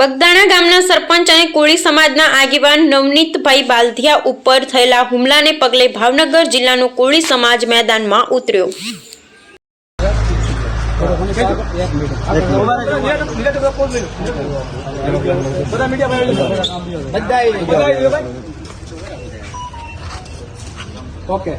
બગદાણા ગામના સરપંચ અને કોળી સમાજના આગેવાન નવનીતભાઈ બાલધિયા ઉપર થયેલા હુમલાને પગલે ભાવનગર જિલ્લાનો કોળી સમાજ મેદાનમાં ઉતર્યો. ઓકે.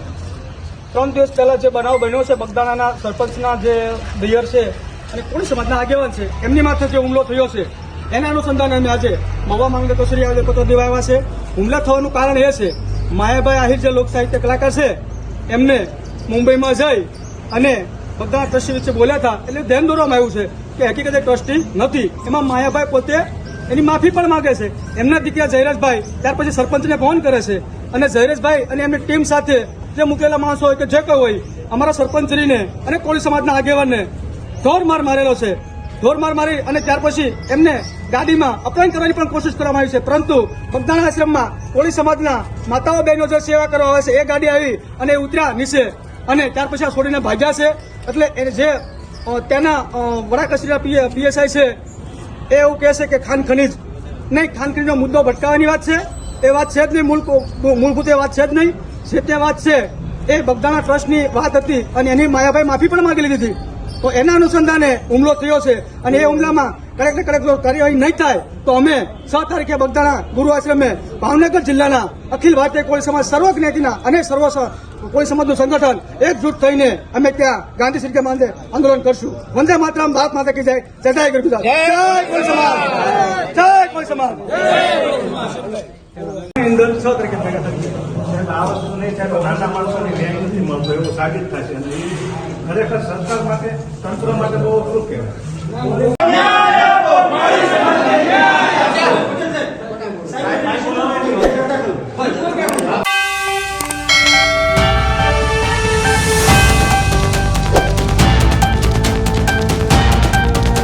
ત્રણ દિવસ પહેલા જે બનાવ બન્યો છે, બગદાણાના સરપંચના જે દિયર છે અને કોળી સમાજના આગેવાન છે, એમની માથે જે હુમલો થયો છે એના અનુસંધાને અમે આજે મવા માંગલે શ્રી આજે પત્ર દેવા આવ્યા છે. હુમલા થવાનું કારણ એ છે, માયાભાઈ આહિર જે લોક સાહિત્ય કલાકાર છે, એમને મુંબઈમાં જઈ અને બધા ટ્રસ્ટી વિશે બોલ્યા હતા, એટલે ધ્યાન દોરવામાં આવ્યું છે કે હકીકતે ટ્રસ્ટી નથી. એમાં માયાભાઈ પોતે એની માફી પણ માંગે છે. એમના દીકરા જયરાજભાઈ, ત્યાર પછી સરપંચને ફોન કરે છે. અને જયરેશભાઈ અને એમની ટીમ સાથે જે મૂકેલા માણસો હોય કે જે કોઈ હોય, અમારા સરપંચશ્રીને અને કોળી સમાજના આગેવાનને ઢોર માર મારેલો છે. ઢોર માર અને ત્યાર પછી એમને ગાડીમાં અપહરણ કરવાની પણ કોશિશ કરવામાં આવી છે. પરંતુ બગદાણા આશ્રમમાં કોળી સમાજના માતાઓ બહેનો જે સેવા કરવા આવે છે, એ ગાડી આવી અને ઉતર્યા નીચે. અને ત્યાર પછી આ છોડીને ભાગ્યા છે. એટલે એ જે તેના વડા કચેરીના પીએસઆઈ છે, એ એવું કહે છે કે ખાન ખનીજ. નહીં, ખાન ખનીજનો મુદ્દો ભટકાવવાની વાત છે. એ વાત છે જ નહીં, મૂળ મૂળભૂત એ વાત છે જ નહીં. જે તે વાત છે, એ બગદાણા ટ્રસ્ટની વાત હતી અને એની માયાભાઈ માફી પણ માગી લીધી હતી. તો એના અનુસંધાને હુમલો થયો છે અને એ હુમલામાં કડક ને કડક કાર્યવાહી નહીં થાય તો અમે છ તારીખે બગદાણા ગુરુ આશ્રમે ભાવનગર જિલ્લાના અખિલ ભારતીય કોળી સમાજ સર્વ જ્ઞાતિના અને સર્વ કોઈ કોળી સમાજનું સંગઠન એકજૂટ થઈને અમે ત્યાં ગાંધી સિરકે માંદે આંદોલન કરશું. વંદે માતરમ ભારત માતા કી જય. જય જય ગુરુ જય કોળી સમાજ. જય કોળી સમાજ. અંદર છ તારીખે ભેગા આ વસ્તુ નહીં થાય તો નાના માણસોને ન્યાય નથી મળતો એવું સાબિત થશે ખરેખર સરકાર માટે તંત્ર માટે બહુ અઘરું કહેવાય.